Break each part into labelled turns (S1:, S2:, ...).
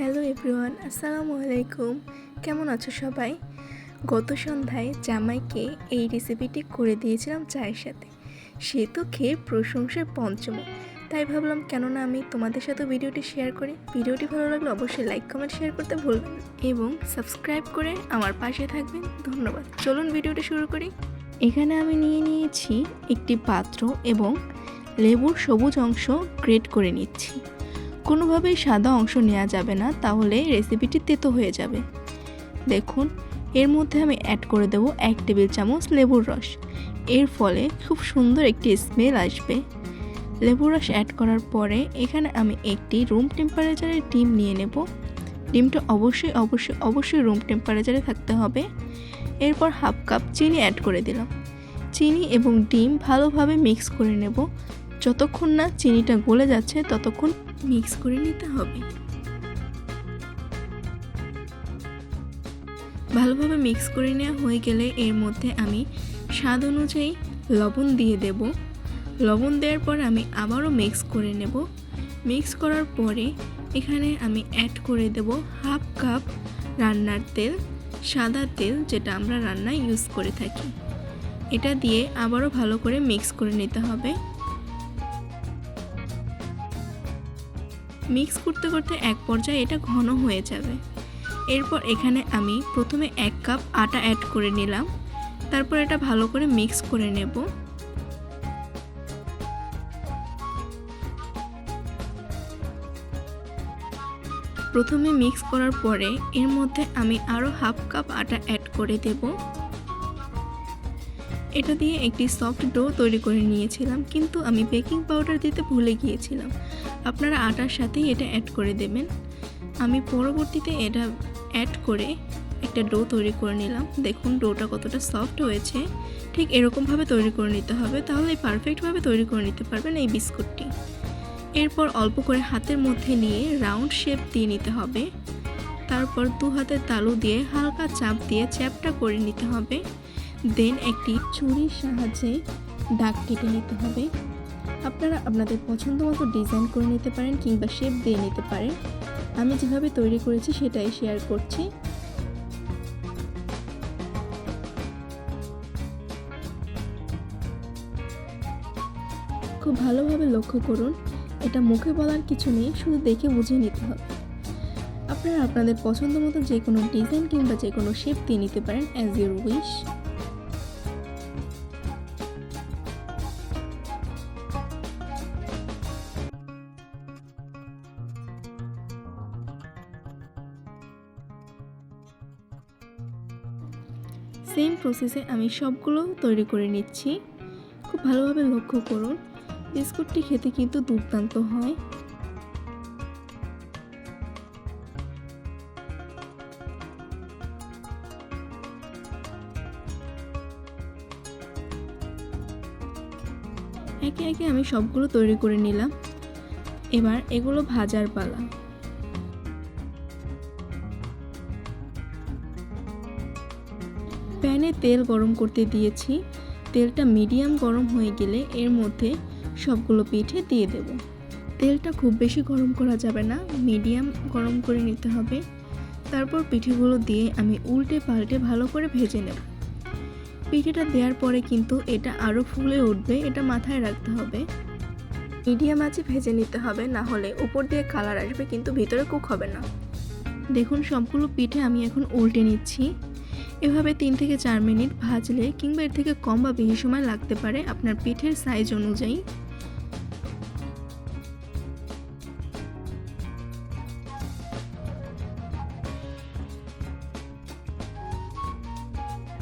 S1: Hello everyone, আসসালামু আলাইকুম। কেমন আছো সবাই? গত সন্ধ্যায় জামাইকে এই রেসিপিটি করে দিয়েছিলাম চায়ের সাথে। সে তো খেয়ে প্রশংসার পঞ্চম তাই ভাবলাম, কেননা আমি তোমাদের সাথে ভিডিওটি শেয়ার করি। ভিডিওটি ভালো লাগলে অবশ্যই লাইক কমেন্ট শেয়ার করতে ভুলবেন এবং সাবস্ক্রাইব করে আমার পাশে থাকবেন। ধন্যবাদ। চলুন ভিডিওটি শুরু করি। এখানে আমি নিয়ে নিয়েছি একটি পাত্র এবং লেবুর সবুজ অংশ গ্রেট করে নিচ্ছি। কোনোভাবেই সাদা অংশ নেওয়া যাবে না, তাহলে রেসিপিটি তেতো হয়ে যাবে। দেখুন, এর মধ্যে আমি অ্যাড করে দেব এক টেবিল চামচ লেবুর রস। এর ফলে খুব সুন্দর একটি স্মেল আসবে। লেবুর রস অ্যাড করার পরে এখানে আমি একটি রুম টেম্পারেচারের ডিম নিয়ে নেব। ডিমটা অবশ্যই অবশ্যই অবশ্যই রুম টেম্পারেচারে থাকতে হবে। এরপর হাফ কাপ চিনি অ্যাড করে দিলাম। চিনি এবং ডিম ভালোভাবে মিক্স করে নেব। যতক্ষণ না চিনিটা গলে যাচ্ছে, ততক্ষণ মিক্স করে নিতে হবে। ভালোভাবে মিক্স করে নেওয়া হয়ে গেলে এর মধ্যে আমি স্বাদ অনুযায়ী লবণ দিয়ে দেব। লবণ দেওয়ার পর আমি আবারও মিক্স করে নেব। মিক্স করার পরে এখানে আমি অ্যাড করে দেব হাফ কাপ রান্নার তেল, সাদা তেল যেটা আমরা রান্নায় ইউজ করে থাকি। এটা দিয়ে আবারও ভালো করে মিক্স করে নিতে হবে। মিক্স করতে করতে এক পর্যায়ে এটা ঘন হয়ে যাবে। এরপর এখানে আমি প্রথমে এক কাপ আটা অ্যাড করে নিলাম। তারপর এটা ভালো করে মিক্স করে নেব। প্রথমে মিক্স করার পরে এর মধ্যে আমি আরও হাফ কাপ আটা অ্যাড করে দেব। এটা দিয়ে একটি সফট ডো তৈরি করে নিয়েছিলাম, কিন্তু আমি বেকিং পাউডার দিতে ভুলে গিয়েছিলাম। আপনারা আটার সাথেই এটা অ্যাড করে দেবেন। আমি পরবর্তীতে এটা অ্যাড করে একটা ডো তৈরি করে নিলাম। দেখুন ডোটা কতটা সফট হয়েছে। ঠিক এরকমভাবে তৈরি করে নিতে হবে তাহলে পারফেক্টভাবে তৈরি করে নিতে পারবেন এই বিস্কুটটি। এরপর অল্প করে হাতের মধ্যে নিয়ে রাউন্ড শেপ দিয়ে নিতে হবে। তারপর দু হাতের তালু দিয়ে হালকা চাপ দিয়ে চ্যাপটা করে নিতে হবে। দেন একটি ছুরির সাহায্যে দাগ কেটে নিতে হবে। আপনারা আপনাদের পছন্দ মতো ডিজাইন করে নিতে পারেন কিংবা শেপ দিয়ে নিতে পারেন। আমি যেভাবে তৈরি করেছি সেটাই শেয়ার করছি। খুব ভালোভাবে লক্ষ্য করুন, এটা মুখে বলার কিছু নেই, শুধু দেখে বুঝে নিতে হবে। আপনারা আপনাদের পছন্দ মতো যে কোনো ডিজাইন কিংবা যে কোনো শেপ দিয়ে নিতে পারেন অ্যাজ ইউর উইশ সেম প্রসেসে আমি সবগুলো তৈরি করে নিচ্ছি। খুব ভালোভাবে লক্ষ্য করুন, বিস্কুটটি খেতে কিন্তু দুর্দান্ত হয়। একে একে আমি সবগুলো তৈরি করে নিলাম। এবার এগুলো ভাজার পালা। প্যানে তেল গরম করতে দিয়েছি। তেলটা মিডিয়াম গরম হয়ে গেলে এর মধ্যে সবগুলো পিঠে দিয়ে দেব। তেলটা খুব বেশি গরম করা যাবে না, মিডিয়াম গরম করে নিতে হবে। তারপর পিঠেগুলো দিয়ে আমি উল্টে পাল্টে ভালো করে ভেজে নেব। পিঠেটা দেওয়ার পরে কিন্তু এটা আরও ফুলে উঠবে, এটা মাথায় রাখতে হবে। মিডিয়াম আঁচে ভেজে নিতে হবে, না হলে উপর দিয়ে কালার আসবে, কিন্তু ভিতরে কুক হবে না। দেখুন, সবগুলো পিঠে আমি এখন উল্টে নিচ্ছি। এভাবে তিন থেকে চার মিনিট ভাজলে কিংবা এর থেকে কম বা বেশি সময় লাগতে পারে আপনার পিঠের সাইজ অনুযায়ী।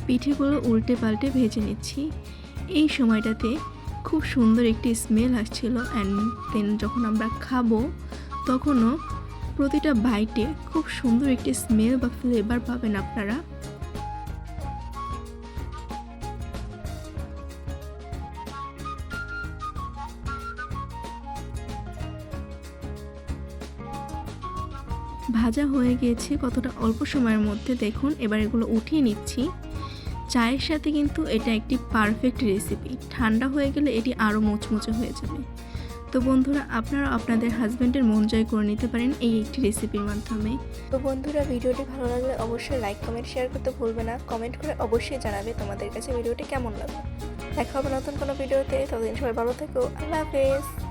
S1: পিঠেগুলো উল্টে পাল্টে ভেজে নিচ্ছি। এই সময়টাতে খুব সুন্দর একটি স্মেল আসছিল অ্যান্ড দেন যখন আমরা খাব, তখনও প্রতিটা বাইটে খুব সুন্দর একটি স্মেল বা ফ্লেভার পাবেন আপনারা। ভাজা হয়ে গিয়েছে কতটা অল্প সময়ের মধ্যে দেখুন, এবার এগুলো উঠিয়ে নিচ্ছি। চায়ের সাথে কিন্তু এটা একটি পারফেক্ট রেসিপি ঠান্ডা হয়ে গেলে এটি আরও মুচমুচে হয়ে যাবে। তো বন্ধুরা আপনারা আপনাদের হাজব্যান্ডের মন জয় করে নিতে পারেন এই একটি রেসিপির মাধ্যমে। তো বন্ধুরা, ভিডিওটি ভালো লাগলে অবশ্যই লাইক কমেন্ট শেয়ার করতে ভুলবে না। কমেন্ট করে অবশ্যই জানাবে তোমাদের কাছে ভিডিওটি কেমন লাগবে দেখা হবে নতুন কোনো ভিডিওতে। ততদিন সবাই ভালো থেকো। আল্লাহ হাফেজ।